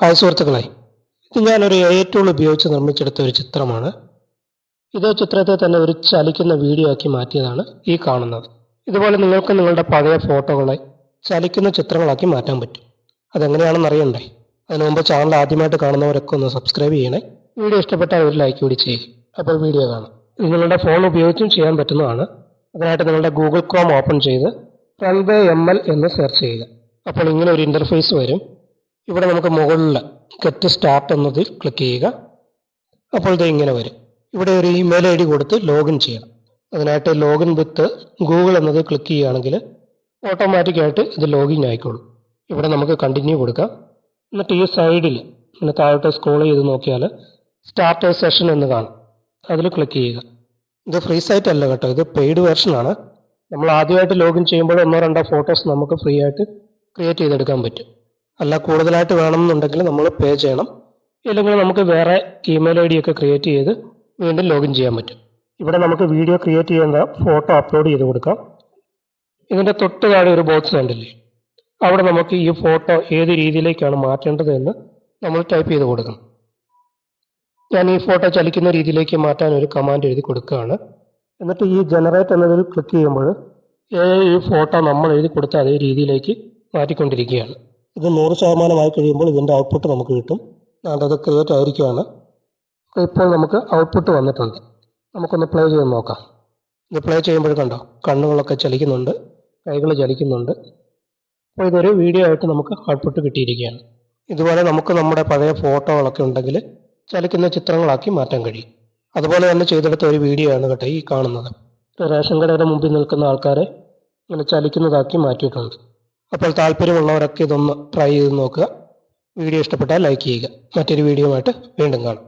Hi സുഹൃത്തുക്കളെ ഇത് ഞാനൊരു എ ടൂൾ ഉപയോഗിച്ച് നിർമ്മിച്ചെടുത്ത ഒരു ചിത്രമാണ്. ഇതേ ചിത്രത്തെ തന്നെ ഒരു ചലിക്കുന്ന വീഡിയോ ആക്കി മാറ്റിയതാണ് ഈ കാണുന്നത്. ഇതുപോലെ നിങ്ങൾക്ക് നിങ്ങളുടെ പഴയ ഫോട്ടോകളെ ചലിക്കുന്ന ചിത്രങ്ങളാക്കി മാറ്റാൻ പറ്റും. അതെങ്ങനെയാണെന്ന് അറിയണ്ടേ? അതിനു മുമ്പ് ചാനൽ ആദ്യമായിട്ട് കാണുന്നവരൊക്കെ ഒന്ന് സബ്സ്ക്രൈബ് ചെയ്യണേ. വീഡിയോ ഇഷ്ടപ്പെട്ടാൽ ഒരു ലൈക്ക് കൂടി ചെയ്യുക അപ്പോൾ വീഡിയോ കാണാം. നിങ്ങളുടെ ഫോൺ ഉപയോഗിച്ചും ചെയ്യാൻ പറ്റുന്നതാണ്. അതിനായിട്ട് നിങ്ങളുടെ ഗൂഗിൾ ക്രോം ഓപ്പൺ ചെയ്ത് റൺവേ എം എൽ എന്ന് സെർച്ച് ചെയ്യുക. അപ്പോൾ ഇങ്ങനെ ഒരു ഇന്റർഫേസ് വരും. ഇവിടെ നമുക്ക് മുകളിൽ ഗെറ്റ് സ്റ്റാർട്ട് എന്നതിൽ ക്ലിക്ക് ചെയ്യുക. അപ്പോൾ ഇത് ഇങ്ങനെ വരും. ഇവിടെ ഒരു ഇമെയിൽ ഐ ഡി കൊടുത്ത് ലോഗിൻ ചെയ്യണം. അതിനായിട്ട് ലോഗിൻ വിത്ത് ഗൂഗിൾ എന്നത് ക്ലിക്ക് ചെയ്യുകയാണെങ്കിൽ ഓട്ടോമാറ്റിക്കായിട്ട് ഇത് ലോഗിൻ ആയിക്കോളും. ഇവിടെ നമുക്ക് കണ്ടിന്യൂ കൊടുക്കാം. എന്നിട്ട് ഈ സൈഡിൽ ഇങ്ങനെ താഴോട്ട് സ്ക്രോൾ ചെയ്ത് നോക്കിയാൽ സ്റ്റാർട്ട് സെഷൻ എന്ന് കാണും. അതിൽ ക്ലിക്ക് ചെയ്യുക. ഇത് ഫ്രീ സൈറ്റ് അല്ല കേട്ടോ ഇത് പെയ്ഡ് വെർഷനാണ് നമ്മൾ ആദ്യമായിട്ട് ലോഗിൻ ചെയ്യുമ്പോൾ ഒന്നോ രണ്ടോ ഫോട്ടോസ് നമുക്ക് ഫ്രീ ആയിട്ട് ക്രിയേറ്റ് ചെയ്തെടുക്കാൻ പറ്റും. അല്ല കൂടുതലായിട്ട് വേണമെന്നുണ്ടെങ്കിൽ നമ്മൾ പേ ചെയ്യണം. ഇല്ലെങ്കിൽ നമുക്ക് വേറെ ഇമെയിൽ ഐ ഒക്കെ ക്രിയേറ്റ് ചെയ്ത് വീണ്ടും ലോഗിൻ ചെയ്യാൻ പറ്റും. ഇവിടെ നമുക്ക് വീഡിയോ ക്രിയേറ്റ് ചെയ്യുന്ന ഫോട്ടോ അപ്ലോഡ് ചെയ്ത് കൊടുക്കാം. ഇതിന്റെ തൊട്ട് താഴെ ഒരു ബോക്സ് കണ്ടില്ലേ? അവിടെ നമുക്ക് ഈ ഫോട്ടോ ഏത് രീതിയിലേക്കാണ് മാറ്റേണ്ടത് എന്ന് നമ്മൾ ടൈപ്പ് ചെയ്ത് കൊടുക്കണം. ഞാൻ ഈ ഫോട്ടോ ചലിക്കുന്ന രീതിയിലേക്ക് മാറ്റാൻ ഒരു കമാൻഡ് എഴുതി കൊടുക്കുകയാണ്. എന്നിട്ട് ഈ ജനറേറ്റ് എന്നതിൽ ക്ലിക്ക് ചെയ്യുമ്പോൾ ഈ ഫോട്ടോ നമ്മൾ എഴുതി കൊടുത്ത അതേ രീതിയിലേക്ക് മാറ്റിക്കൊണ്ടിരിക്കുകയാണ്. ഇത് നൂറ് ശതമാനമായി കഴിയുമ്പോൾ ഇതിന്റെ ഔട്ട്പുട്ട് നമുക്ക് കിട്ടും. അത് ക്രിയേറ്റ് ആയിരിക്കുകയാണ് ഇപ്പോൾ നമുക്ക് ഔട്ട്പുട്ട് വന്നിട്ടുണ്ട്. നമുക്കൊന്ന് പ്ലേ ചെയ്ത് നോക്കാം. ഇത് പ്ലേ ചെയ്യുമ്പോൾ കണ്ടോ കണ്ണുകളൊക്കെ ചലിക്കുന്നുണ്ട് കൈകൾ ചലിക്കുന്നുണ്ട്. അപ്പോൾ ഇതൊരു വീഡിയോ ആയിട്ട് നമുക്ക് ഔട്ട്പുട്ട് കിട്ടിയിരിക്കുകയാണ്. ഇതുപോലെ നമുക്ക് നമ്മുടെ പഴയ ഫോട്ടോകളൊക്കെ ഉണ്ടെങ്കിൽ ചലിക്കുന്ന ചിത്രങ്ങളാക്കി മാറ്റാൻ കഴിയും. അതുപോലെ തന്നെ ചെയ്തെടുത്ത ഒരു വീഡിയോ ആണ് കേട്ടോ ഈ കാണുന്നത്. റേഷൻ കടയുടെ മുമ്പിൽ നിൽക്കുന്ന ആൾക്കാരെ ഇങ്ങനെ ചലിക്കുന്നതാക്കി മാറ്റിയിട്ടുണ്ട്. അപ്പോൾ താല്പര്യമുള്ളവരൊക്കെ ഇതൊന്ന് ട്രൈ ചെയ്ത് നോക്കുക. വീഡിയോ ഇഷ്ടപ്പെട്ടാൽ ലൈക്ക് ചെയ്യുക. മറ്റൊരു വീഡിയോ ആയിട്ട് വീണ്ടും കാണാം.